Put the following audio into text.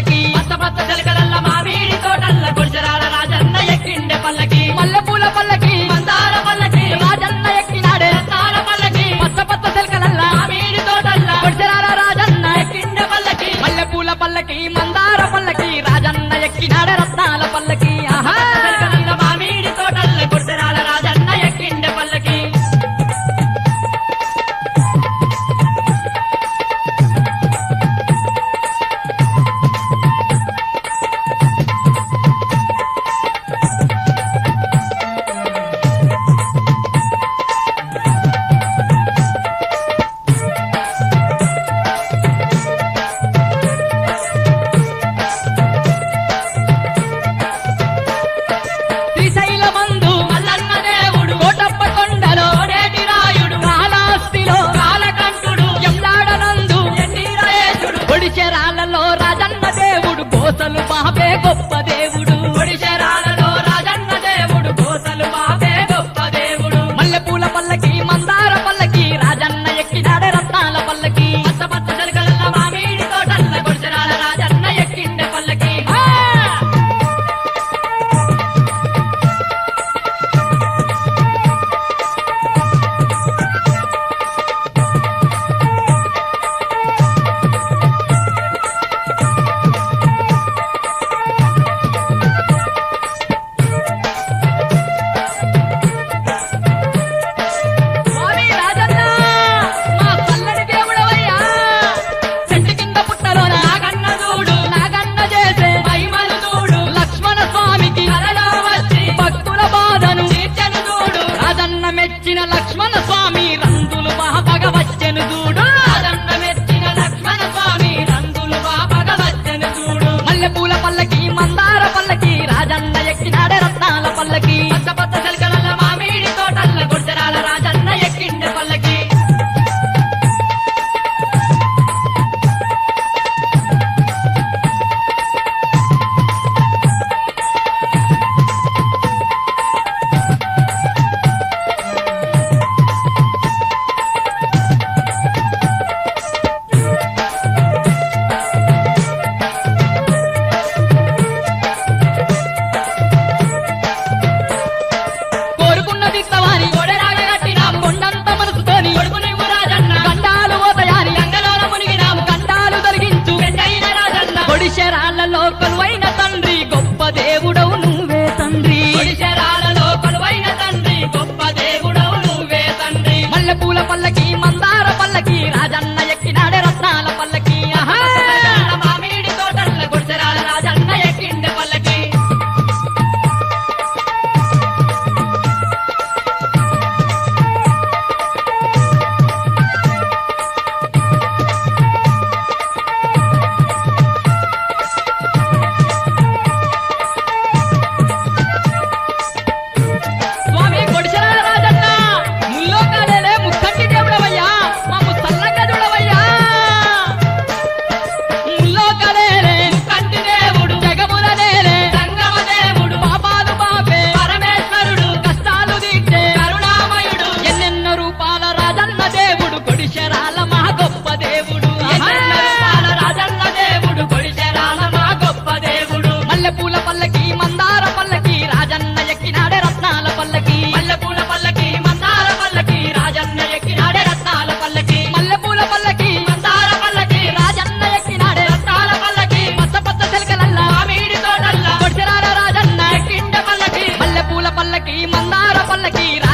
పల్లకి. పచ్చ పచ్చ మామిడి తోటల్ల గుర్జరాల రాజన్న ఎక్కిండే పల్లకి. మల్లెపూల పల్లకి మందార పల్లకి రాజన్న ఎక్కినాడే తార పల్లకి. పచ్చ పచ్చ మామిడి తోటల్ల గుర్జరాల రాజన్న ఎక్కిండే పల్లకి. మల్లెపూల పల్లకి మందార పల్లకి రాజన్న ఎక్కినాడే రత్నాల పల్లకి. మెచ్చిన లక్ష్మణ స్వామి பல்லக்கீரா